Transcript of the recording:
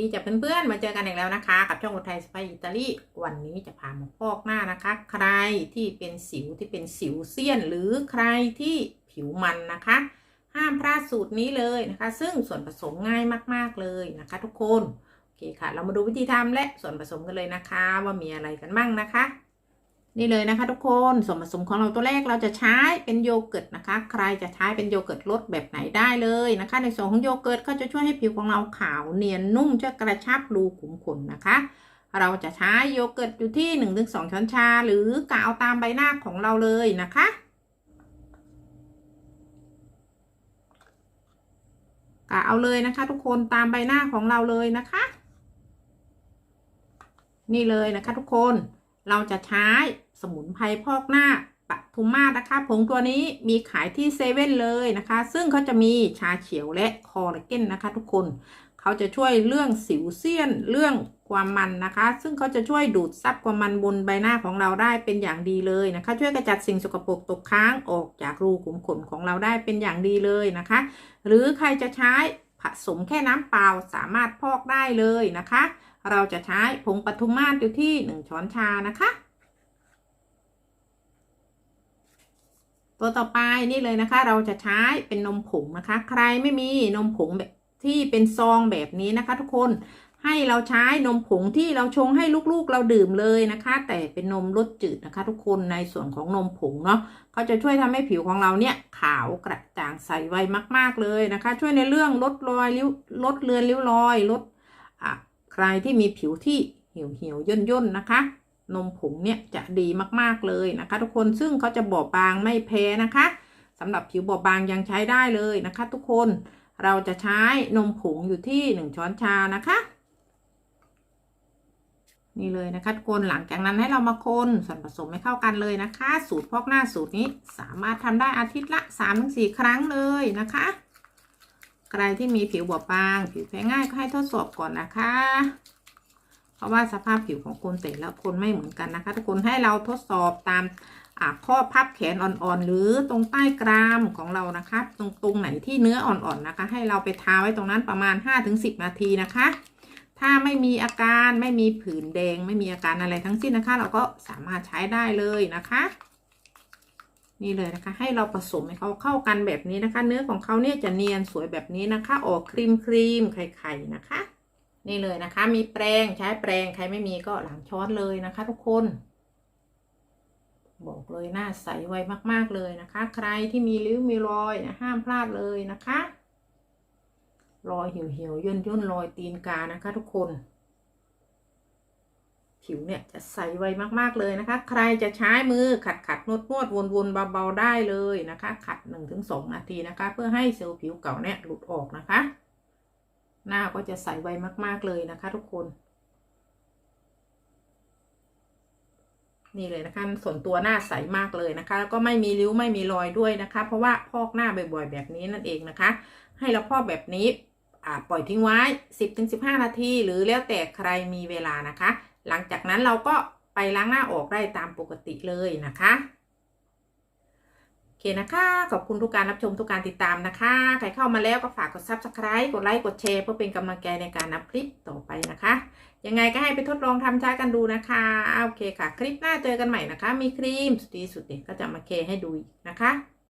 ดีจากเพื่อนๆ มาเจอกันอีกแล้วนะคะ กับช่องอุทัยสไปอิตาลีวันนี้จะพามาพอกหน้านะคะ ใครที่เป็นสิวที่เป็นสิวเซียน หรือใครที่ผิวมันนะคะ ห้ามพลาดสูตรนี้เลยนะคะ ซึ่งส่วนผสมง่ายมากๆเลยนะคะ ทุกคน โอเคค่ะ เรามาดูวิธีทำและส่วนผสมกันเลยนะคะ ว่ามีอะไรกันบ้างนะคะ นี่เลยนะคะทุกคนส่วนผสมของเราตัวแรกเราจะใช้เป็นโยเกิร์ตนะคะ ใครจะใช้เป็นโยเกิร์ตรสแบบไหนได้เลยนะคะ ในส่วนของโยเกิร์ตก็จะช่วยให้ผิวของเราขาวเนียนนุ่มจะกระชับรูขุมขนนะคะ เราจะใช้โยเกิร์ตอยู่ที่ 1-2 ช้อนชา หรือกะเอาตามใบหน้าของเราเลยนะคะกะเอาเลยนะคะ ทุกคนตามใบหน้าของเราเลยนะคะ นี่เลยนะคะทุกคนเราจะใช้ สมุนไพรพอกหน้าปทุมมาศนะคะ ผงตัวนี้มีขายที่เซเว่นเลยนะคะ ซึ่งเขาจะมีชาเขียวและคอลลาเจนนะคะ ทุกคนเขาจะช่วยเรื่องสิวเซียนเรื่องความมันนะคะ ซึ่งเขาจะช่วยดูดซับความมันบนใบหน้าของเราได้เป็นอย่างดีเลยนะคะ ช่วยกระจัดสิ่งสกปรกตกค้างออกจากรูขุมขนของเราได้เป็นอย่างดีเลยนะคะ หรือใครจะใช้ผสมแค่น้ำเปล่าสามารถพอกได้เลยนะคะ เราจะใช้ผงปทุมมาศอยู่ที่ 1 ช้อนชานะคะ ตัวต่อไปนี่เลยนะคะ เราจะใช้เป็นนมผงนะคะ ใครไม่มีนมผงแบบที่เป็นซองแบบนี้นะคะ ทุกคนให้เราใช้นมผงที่เราชงให้ลูกๆเราดื่มเลยนะคะ แต่เป็นนมรสจืดนะคะ ทุกคนในส่วนของนมผงเนาะเขาจะช่วยทำให้ผิวของเราเนี่ยขาวกระจ่างใสไวมากๆเลยนะคะ ช่วยในเรื่องลดรอยริ้วลดเลือนริ้วรอยลดอะใครที่มีผิวที่เหี่ยวเหี่ยวย่นย่นนะคะ นมผงเนี่ยจะดีมากๆเลยนะคะ ทุกคนซึ่งเขาจะบอบบางไม่แพ้นะคะสำหรับผิวบอบบางยังใช้ได้เลยนะคะ ทุกคนเราจะใช้นมผงอยู่ที่ 1 ช้อนชานะคะ นี่เลยนะคะทุกคนหลังจากนั้นให้เรามาคนส่วนผสมให้เข้ากันเลยนะคะ สูตรพอกหน้าสูตรนี้สามารถทำได้อาทิตย์ละ 3-4 ครั้งเลยนะคะ ใครที่มีผิวบอบบาง ผิวแพ้ง่ายก็ให้ทดสอบก่อนนะคะ เพราะว่าสภาพผิวของคนแต่ละคนไม่เหมือนกันนะคะทุกคนให้เราทดสอบตามข้อพับแขนอ่อนๆ หรือตรงใต้กรามของเรานะคะ ตรงตรงไหนที่เนื้ออ่อนๆนะคะ ให้เราไปทาไว้ตรงนั้นประมาณ 5-10 นาทีนะคะ ถ้าไม่มีอาการไม่มีผื่นแดง ไม่มีอาการอะไรทั้งสิ้นนะคะ เราก็สามารถใช้ได้เลยนะคะนี่เลยนะคะ ให้เราผสมให้เขาเข้ากันแบบนี้นะคะ เนื้อของเขาเนี่ยจะเนียนสวยแบบนี้นะคะ ออกครีมครีมไข่ๆนะคะ นี่เลยนะคะ มีแปรงใช้แปรงใครไม่มีก็หลังช้อนเลยนะคะ ทุกคน บอกเลยหน้าใสไวมาก ๆเลยนะคะ ใครที่มีริ้วมีรอยนะห้ามพลาดเลยนะคะ รอยเหี่ยวเหี่ยวย่นย่นรอยตีนกานะคะ ทุกคน ผิวเนี่ยจะใสไวมากๆเลยนะคะ ใครจะใช้มือขัดขัดนวดนวดวนวนเบาๆได้เลยนะคะ ขัดหนึ่งถึงสองนาทีนะคะ เพื่อให้เซลล์ผิวเก่าเนี่ยหลุดออกนะคะ หน้าก็จะใสไวมาก ๆ เลยนะคะทุกคน นี่เลยนะคะ ส่วนตัวหน้าใสมากเลยนะคะ แล้วก็ไม่มีริ้วไม่มีรอยด้วยนะคะ เพราะว่าพอกหน้าบ่อยๆ แบบนี้นั่นเองนะคะ ให้เราพอกแบบนี้ปล่อยทิ้งไว้ 10-15 นาที หรือแล้วแต่ใครมีเวลานะคะ หลังจากนั้นเราก็ไปล้างหน้าออกได้ตามปกติเลยนะคะ โอเคนะคะ ขอบคุณทุกการรับชมทุกการติดตามนะคะ ใครเข้ามาแล้วก็ฝากกด subscribe กดไลค์ กดแชร์เพื่อเป็นกำลังใจในการนำคลิปต่อไปนะคะ ยังไงก็ให้ไปทดลองทำใช้กันดูนะคะ โอเคค่ะ คลิปหน้าเจอกันใหม่นะคะ มีครีมสุดดีสุดเด็ดก็จะมาเคให้ดูนะคะ